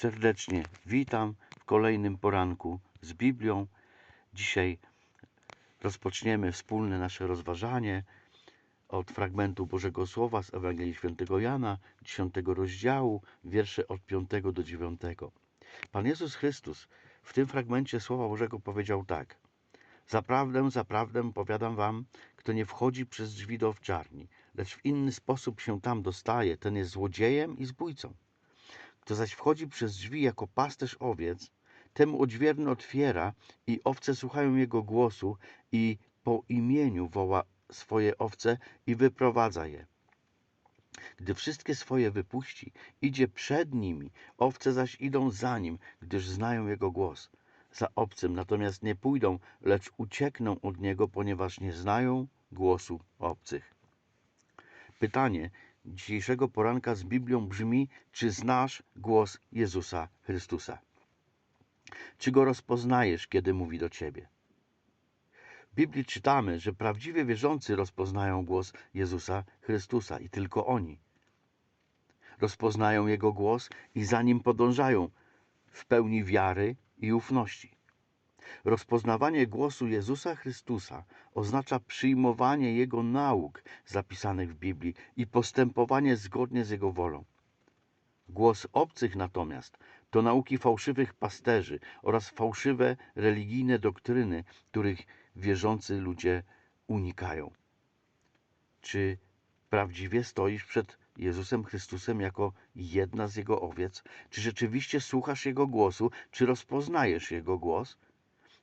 serdecznie witam w kolejnym poranku z Biblią. Dzisiaj rozpoczniemy wspólne nasze rozważanie od fragmentu Bożego Słowa z Ewangelii Świętego Jana, 10 rozdziału, wiersze od 5 do 9. Pan Jezus Chrystus w tym fragmencie Słowa Bożego powiedział tak. Zaprawdę, zaprawdę powiadam wam, kto nie wchodzi przez drzwi do owczarni, lecz w inny sposób się tam dostaje, ten jest złodziejem i zbójcą. Kto zaś wchodzi przez drzwi jako pasterz owiec, temu odźwierny otwiera i owce słuchają jego głosu i po imieniu woła swoje owce i wyprowadza je. Gdy wszystkie swoje wypuści, idzie przed nimi, owce zaś idą za nim, gdyż znają jego głos. Za obcym natomiast nie pójdą, lecz uciekną od niego, ponieważ nie znają głosu obcych. Pytanie dzisiejszego poranka z Biblią brzmi: czy znasz głos Jezusa Chrystusa? Czy go rozpoznajesz, kiedy mówi do ciebie? W Biblii czytamy, że prawdziwie wierzący rozpoznają głos Jezusa Chrystusa i tylko oni. Rozpoznają Jego głos i za nim podążają w pełni wiary i ufności. Rozpoznawanie głosu Jezusa Chrystusa oznacza przyjmowanie Jego nauk zapisanych w Biblii i postępowanie zgodnie z Jego wolą. Głos obcych natomiast to nauki fałszywych pasterzy oraz fałszywe religijne doktryny, których wierzący ludzie unikają. Czy prawdziwie stoisz przed Jezusem Chrystusem jako jedna z Jego owiec? Czy rzeczywiście słuchasz Jego głosu? Czy rozpoznajesz Jego głos?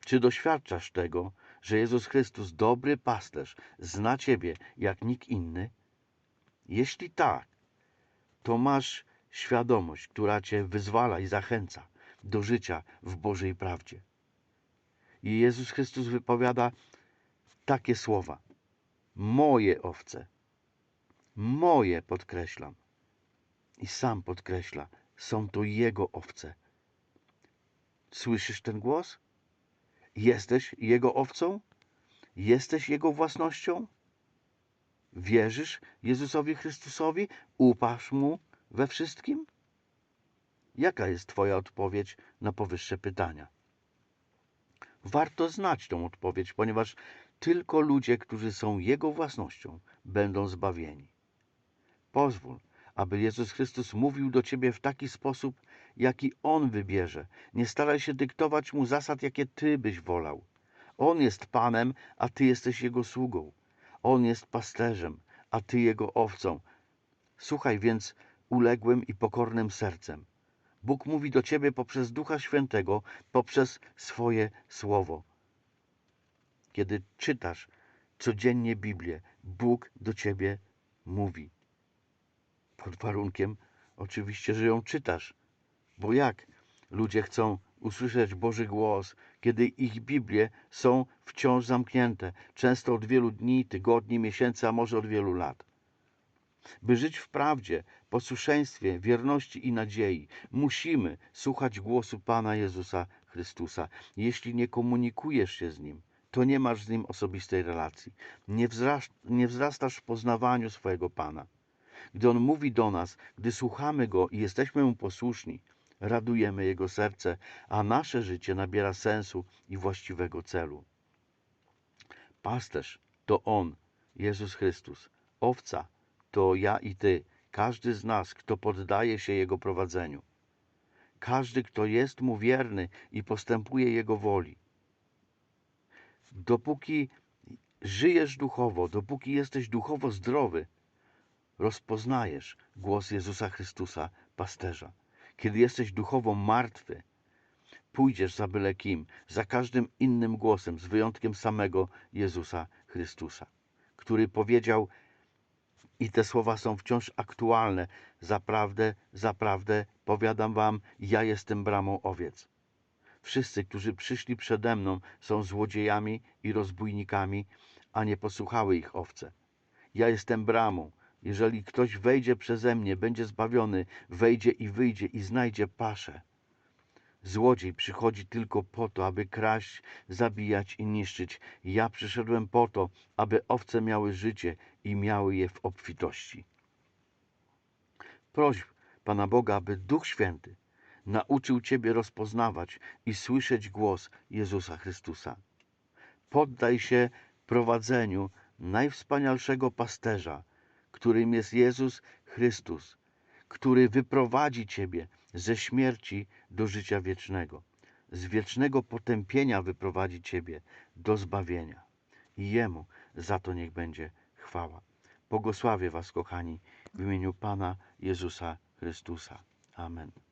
Czy doświadczasz tego, że Jezus Chrystus, dobry pasterz, zna Ciebie jak nikt inny? Jeśli tak, to masz świadomość, która Cię wyzwala i zachęca do życia w Bożej prawdzie. I Jezus Chrystus wypowiada takie słowa: Moje owce, moje podkreślam. I sam podkreśla, są to Jego owce. Słyszysz ten głos? Jesteś Jego owcą? Jesteś Jego własnością? Wierzysz Jezusowi Chrystusowi? Upasz Mu we wszystkim? Jaka jest Twoja odpowiedź na powyższe pytania? Warto znać tą odpowiedź, ponieważ tylko ludzie, którzy są Jego własnością, będą zbawieni. Pozwól, aby Jezus Chrystus mówił do Ciebie w taki sposób, jaki On wybierze. Nie staraj się dyktować Mu zasad, jakie Ty byś wolał. On jest Panem, a Ty jesteś Jego sługą. On jest pasterzem, a Ty Jego owcą. Słuchaj więc uległym i pokornym sercem. Bóg mówi do Ciebie poprzez Ducha Świętego, poprzez swoje Słowo. Kiedy czytasz codziennie Biblię, Bóg do Ciebie mówi. Pod warunkiem oczywiście, że ją czytasz. Bo jak ludzie chcą usłyszeć Boży głos, kiedy ich Biblie są wciąż zamknięte, często od wielu dni, tygodni, miesięcy, a może od wielu lat? By żyć w prawdzie, posłuszeństwie, wierności i nadziei, musimy słuchać głosu Pana Jezusa Chrystusa. Jeśli nie komunikujesz się z Nim, to nie masz z Nim osobistej relacji. Nie, nie wzrastasz w poznawaniu swojego Pana. Gdy On mówi do nas, gdy słuchamy Go i jesteśmy Mu posłuszni, radujemy Jego serce, a nasze życie nabiera sensu i właściwego celu. Pasterz to On, Jezus Chrystus. Owca to ja i Ty, każdy z nas, kto poddaje się Jego prowadzeniu. Każdy, kto jest Mu wierny i postępuje Jego woli. Dopóki żyjesz duchowo, dopóki jesteś duchowo zdrowy, rozpoznajesz głos Jezusa Chrystusa, pasterza. Kiedy jesteś duchowo martwy, pójdziesz za byle kim, za każdym innym głosem, z wyjątkiem samego Jezusa Chrystusa, który powiedział, i te słowa są wciąż aktualne, zaprawdę, zaprawdę, powiadam wam, ja jestem bramą owiec. Wszyscy, którzy przyszli przede mną, są złodziejami i rozbójnikami, a nie posłuchały ich owce. Ja jestem bramą. Jeżeli ktoś wejdzie przeze mnie, będzie zbawiony, wejdzie i wyjdzie i znajdzie paszę. Złodziej przychodzi tylko po to, aby kraść, zabijać i niszczyć. Ja przyszedłem po to, aby owce miały życie i miały je w obfitości. Proś Pana Boga, aby Duch Święty nauczył Ciebie rozpoznawać i słyszeć głos Jezusa Chrystusa. Poddaj się prowadzeniu najwspanialszego pasterza, którym jest Jezus Chrystus, który wyprowadzi Ciebie ze śmierci do życia wiecznego, z wiecznego potępienia wyprowadzi Ciebie do zbawienia. I Jemu za to niech będzie chwała. Błogosławię Was, kochani, w imieniu Pana Jezusa Chrystusa. Amen.